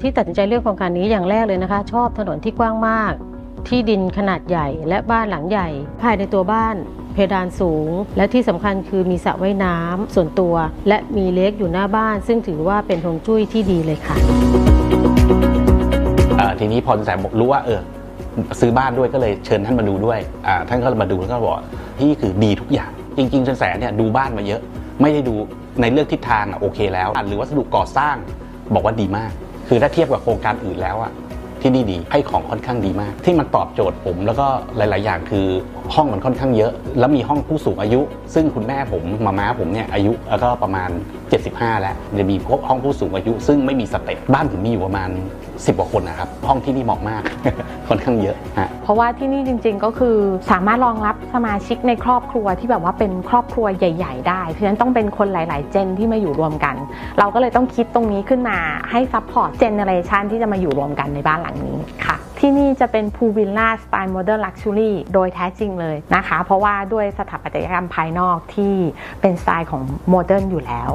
ที่ตัดสินใจเลือกโครงการนี้อย่างแรกเลยนะคะ ชอบถนนที่กว้างมาก ที่ดินขนาดใหญ่ และบ้านหลังใหญ่ ภายในตัวบ้าน เพดานสูง และที่สำคัญคือมีสระว่ายน้ำส่วนตัว และมีเลคอยู่หน้าบ้าน ซึ่งถือว่าเป็นฮวงจุ้ยที่ดีเลยค่ะทีนี้พอสินแสบอกรู้ว่าเออซื้อบ้านด้วยก็เลยเชิญท่านมาดูด้วยท่านก็มาดูแล้วก็บอกที่คือดีทุกอย่าง จริงๆสินแสเนี่ยดูบ้านมาเยอะ ไม่ได้ดูในเรื่องทิศทางอะโอเคแล้วหรือวัสดุก่อสร้างบอกว่าดีมาก คือถ้าเทียบกับโครงการอื่นแล้วอะที่นี่ดีให้ของค่อนข้างดีมาก ที่มันตอบโจทย์ผมแล้วก็หลาย ๆ อย่างคือ ห้องมันค่อนข้างเยอะ แล้วมีห้องผู้สูงอายุ ซึ่งคุณแม่ผมมาม้าผมเนี่ยอายุแล้วก็ประมาณ 75 แล้วจะมีพวกห้องผู้สูงอายุ ซึ่งไม่มีสเต็ปบ้านผมมีอยู่ประมาณ 10กว่าคนนะครับห้องที่นี่เหมาะมาก ค่อนข้างเยอะฮะเพราะว่าที่นี่จริง ๆ ก็คือสามารถรองรับสมาชิกในครอบครัวที่แบบว่าเป็นครอบครัวใหญ่ ๆ ได้เพราะฉะนั้นต้องเป็นคนหลาย ๆ เจนที่มาอยู่รวมกัน เราก็เลยต้องคิดตรงนี้ขึ้นมาให้ซัพพอร์ตเจเนเรชันที่จะมาอยู่รวมกันในบ้านหลังนี้ค่ะที่นี่จะเป็นพูวิลล่าสไตล์โมเดิร์นลักชัวรี่โดยแท้จริงเลยนะคะ เพราะว่าด้วยสถาปัตยกรรมภายนอกที่เป็นสไตล์ของโมเดิร์นอยู่แล้ว